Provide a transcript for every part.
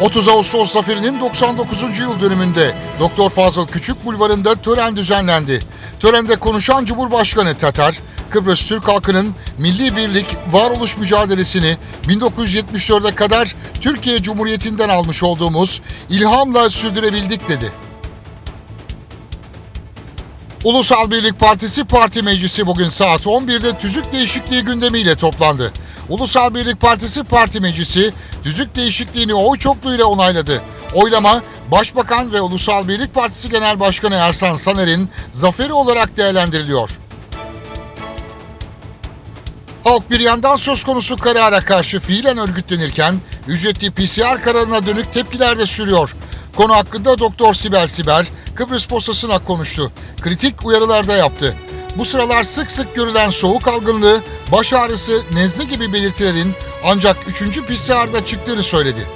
30 Ağustos zaferinin 99. yıl dönümünde Doktor Fazıl Küçük Bulvarı'nda tören düzenlendi. Törende konuşan Cumhurbaşkanı Tatar, Kıbrıs Türk halkının milli birlik, varoluş mücadelesini 1974'e kadar Türkiye Cumhuriyeti'nden almış olduğumuz ilhamla sürdürebildik dedi. Ulusal Birlik Partisi Parti Meclisi bugün saat 11'de tüzük değişikliği gündemiyle toplandı. Ulusal Birlik Partisi Parti Meclisi tüzük değişikliğini oy çokluğuyla onayladı. Oylama Başbakan ve Ulusal Birlik Partisi Genel Başkanı Ersan Saner'in zaferi olarak değerlendiriliyor. Halk bir yandan söz konusu karara karşı fiilen örgütlenirken ücretli PCR kararına dönük tepkiler de sürüyor. Konu hakkında Doktor Sibel Siber Kıbrıs postasına konuştu. Kritik uyarılar da yaptı. Bu sıralar sık sık görülen soğuk algınlığı, baş ağrısı, nezle gibi belirtilerin ancak 3. PCR'da çıktığını söyledi.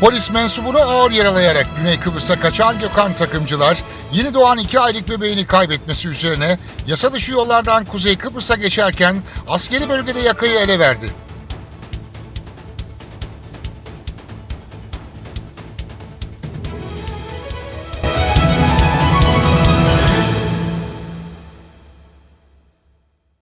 Polis mensubunu ağır yaralayarak Güney Kıbrıs'a kaçan Gökhan takımcılar yeni doğan iki aylık bebeğini kaybetmesi üzerine yasa dışı yollardan Kuzey Kıbrıs'a geçerken askeri bölgede yakayı ele verdi.